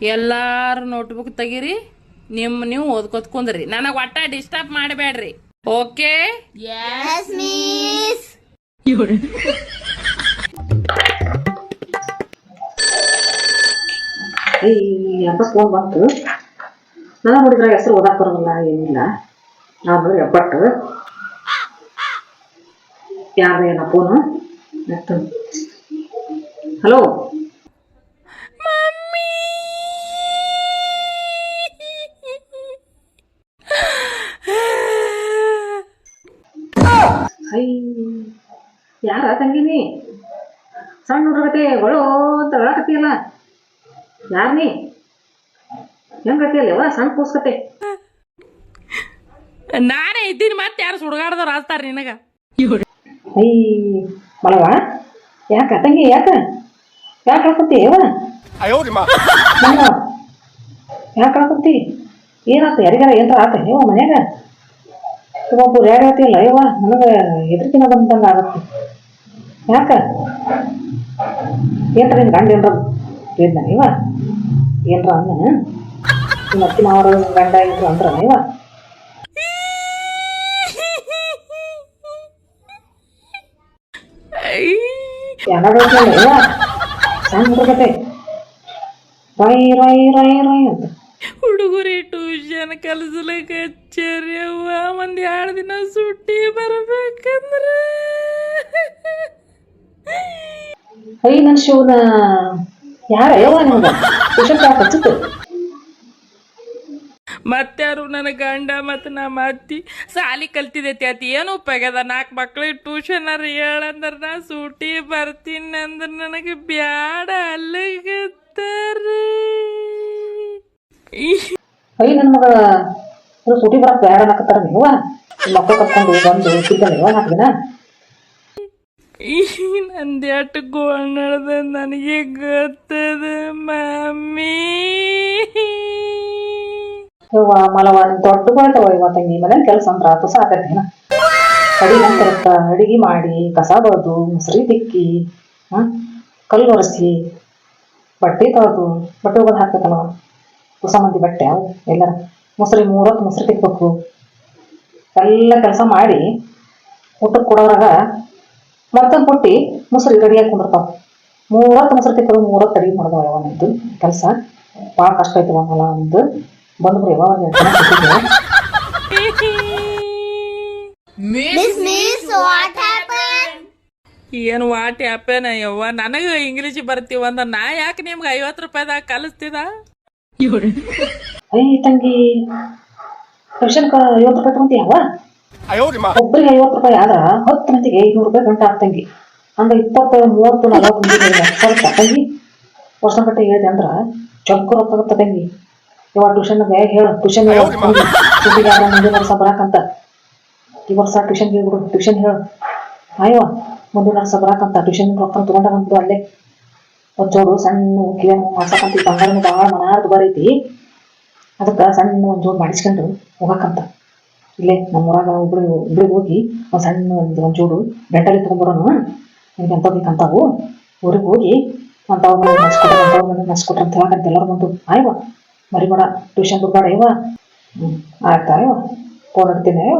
ಎಲ್ಲಾರು ನೋಟ್ಬುಕ್ ತೆಗೀರಿ ನಿಮ್ಮ ನೀವು ಓದ್ಕೋತ್ ಕುಂದ್ರಿ. ನನಗೆ ಒಟ್ಟ ಡಿಸ್ಟರ್ಬ್ ಮಾಡಬೇಡ್ರಿ. ಓಕೆ ಈ ಎಂಬ ಫೋನ್ ಬಂತು? ನಾನು ನೋಡಿದ್ರೆ ಹೆಸರು ಓದಕ್ ಬರೋದಿಲ್ಲ ಏನಿಲ್ಲ. ನಾನು ಎಬ್ಬಟ್ಟು ಯಾರ್ದು ಏನ ಫೋನು ಹಲೋ ಯಾರ ತಂಗಿನಿ? ಸಣ್ಣ ಹುಡುಗತೆ ಒಳು ಅಂತ ಹೇಳಕತ್ತಿಯಲ್ಲ. ಯಾರನಿ? ನೀ ಹೆಂಗತಿಯಲ್ಲ ಯವ್ವ ಸಣ್ಣ ಕೂಸ್ಕತೆ ನಾನೇ ಇದ್ದೀನಿ ಮತ್ತೆ ಯಾರು ಸುಡುಗಾಡ್ದವ್ರು ಆಸ್ತಾರ ನಿನಗ? ಐ ಮಳವ. ಯಾಕ ತಂಗಿ ಯಾಕ? ಯಾಕೆ ಹಾಕತ್ತಿ ಯಾಕೆ ಹಾಕತ್ತಿ ಏನಾತ ಯಾರಿಗಾರ ಏನಾರ ಆತ? ನೀವು ಮನ್ಯಾಗ. ಒಬ್ಬರು ಯಾರು ಹೇಳ್ತಿಲ್ಲ ಯವ್ವ ನನಗೆ ಹೆದರ್ಕಿನ ಬಂದಂಗ ಆಗತ್ತೆ. ಯಾಕ? ಏನ್ರ ನಿನ್ನ ಗಂಡ ಏನ್ರ ಹೇಳಿದ್ನ ನೀವ ಏನ್ರ ಅಂದ ನಿಮ್ಮ ಅತ್ತಿನ ಅವ್ರ ಗಂಡ ಏನ್ರ ಅಂದ್ರ ನೀವ ಸಣ್ಣ ಹುಡುಗತೆ ರೈ ರೈ ರೈ ರೈ ಅಂತ. ಹುಡುಗರಿ ಟ್ಯೂಷನ್ ಕಲಿಸ್ಲಿಕ್ಕೆ ಒಂದ್ ಎರಡು ದಿನ ಸುಟ್ಟಿ ಬರ್ಬೇಕಂದ್ರೆ. ಐ ನನ್ನ ಶಿವನ ಯಾರ ಯವ್ವ ನಿಮ್ಗೆ ಟ್ಯೂಷನ್ ಕ್ಲಾಸ್ ಹಚ್ಚಿತ್ತು ಮತ್ತಾರು ನನ್ನ ಗಂಡ ಮತ್ತು ನಮ್ಮ ಅತ್ತಿ? ಸಾಲಿ ಕಲ್ತಿದೈತಿ ಅತಿ ಏನು ಉಪಯೋಗದ ನಾಲ್ಕು ಮಕ್ಳಿಗೆ ಟ್ಯೂಷನ್ ಹೇಳಂದ್ರ ನಾ ಸೂಟಿ ಬರ್ತೀನಿ ಅಂದ್ರೆ ನನಗೆ ಬ್ಯಾಡ ಅಲ್ಲಿಗತ್ತಾರೆ ಅಯ್ಯ ನನ್ನ ಮಗ ಸೂಟಿ ಬರಕ್ ಬ್ಯಾಡ ಅನ್ನಕತ್ತಾರ ನೀವ ಮಕ್ಕಳು ಕರ್ಕೊಂಡು ಬಂದು ಸಿಗ್ತಾನೆ ನಾಲ್ಕು ದಿನ? ನಂದ್ಯಾಟ ನಡೆದ ನನಗೆ ಗೊತ್ತದ ಮಮ್ಮಿ ಮಲವ ದೊಡ್ಡ ಇವ ತಂಗಿ ಮನೆ ಕೆಲಸ ಅಂದ್ರ ಆತು, ಸಾಕತ್ತೇನ? ಅಡಿಗೆ ಅಂತರತ್ತ ಅಡಿಗೆ ಮಾಡಿ, ಕಸ ಬರೋದು ಮುಸ್ರಿ ತಿಕ್ಕಿ, ಹಾ, ಕಲ್ಲು ಒರೆಸಿ, ಬಟ್ಟೆ ತೊಳೆದು, ಬಟ್ಟೆ ಒಗದು ಹಾಕ್ಬೇಕಲ್ವ? ಹೊಸ ಮಂದಿ ಬಟ್ಟೆ, ಅವು ಎಲ್ಲರ. ಮುಸ್ರಿ ಮೂರತ್ತು ಮುಸ್ರಿ ತಿಕ್ಬೇಕು. ಎಲ್ಲ ಕೆಲಸ ಮಾಡಿ ಊಟಕ್ಕೆ ಕೊಡೋರಾಗ ಮತ್ತೊಂದು ಕೊಟ್ಟಿ ಮೊಸರು ರೆಡಿಯಾಗಿ ಕುಂದಿರ್ತಾವ ಮೂವತ್ತು ಮೊಸರು ತಿಕ್ಕೋದು ಮೂವತ್ತು ಅಡಿಗೆ ಮಾಡಿದವ ಯಾವ ಕೆಲಸ. ಭಾಳ ಕಷ್ಟ ಆಯ್ತು ಅವನಲ್ಲ ಒಂದು ಬಂದ್ಬಿಡಿ ಯಾವ ಒಂದು ಜನ ಸಿಕ್ಕಿದ್ರು. ಏನು ವಾಟ್ ಅಪ್ಪೇನ ಯವ್ವ? ನನಗೆ ಇಂಗ್ಲೀಷ್ ಬರ್ತೀವ ಅಂದ ನಾ ಯಾಕೆ ನಿಮ್ಗೆ ಐವತ್ತು ರೂಪಾಯಿದಾಗ ಕಲಿಸ್ತಿದ? ಅಯ್ಯ ತಂಗಿ ಟ್ಯೂಷನ್ ಐವತ್ತು ರೂಪಾಯಿ ತಗೊಂತೀಯವ ಒಬ್ಬರಿಗೆ ಐವತ್ತು ರೂಪಾಯಿ ಆದ್ರ ಹತ್ತು ಮಂದಿಗೆ ಐನೂರು ರೂಪಾಯಿ ಗಂಟೆ ಆಗ್ತಂಗಿ. ಅಂದ್ರೆ ಇಪ್ಪತ್ತೈದು ಮೂವತ್ತು ನಲವತ್ತು ಸ್ವಲ್ಪ ತಂಗಿ. ವರ್ಷ ಗಂಟೆ ಹೇಳಿದೆ ಅಂದ್ರ ಚೊಕ್ಕ ರೊಕ್ಕ ತಂಗಿ. ಇವಾಗ ಟ್ಯೂಷನ್ಗೆ ಹೇಳು ಟ್ಯೂಷನ್ ಮುಂದಿನ ವರ್ಷ ಬರಾಕಂತ. ಈ ವರ್ಷ ಟ್ಯೂಷನ್ ಹೇಳ್ಬಿಡು ಟ್ಯೂಷನ್ ಹೇಳು. ಅಯ್ಯೋ ಮುಂದಿನ ವರ್ಷ ಬರಾಕಂತ. ಟ್ಯೂಷನ್ ರೊಕ್ಕ ತಗೊಂಡ ಬಂದು ಅಲ್ಲೇ. ಒಂದು ಜೋಡು ಸಣ್ಣ ಕಿವಿಯನ್ನು ಮಾಡ್ಸಕಂತ ಬಂಗಾರನು ಭಾಳ ಮನಾರ್ದು ಬರೈತಿ ಅದಕ್ಕೆ ಸಣ್ಣ ಒಂದು ಜೋಡು ಮಾಡಿಸ್ಕೊಂಡು ಹೋಗಕ್ಕಂತ ಇಲ್ಲೇ ನಮ್ಮ ಊರಾಗ ಒಬ್ರು ಒಬ್ರಿಗೆ ಹೋಗಿ ಒಂದು ಸಣ್ಣ ಒಂದು ಒಂದು ಜೋಡು ಡೆಂಟಲಿ ನಿಮ್ಗೆ ನಿನಗೆ ಎಂತ ಬೇಕಂತಾವು ಊರಿಗೆ ಹೋಗಿ ಅಂತ ಮನೆ ಅಂತ ಹೇಳಕಂತ ಎಲ್ಲರೂ ಬಂದು ಆಯ್ವ ಮರಿಬೇಡ ಟ್ಯೂಷನ್ ಬಿಡ್ಬೇಡ ಇವ ಆಯ್ತಾ ಇವ ಫೋನ್ ಇಡ್ತೀನಿ ಇವ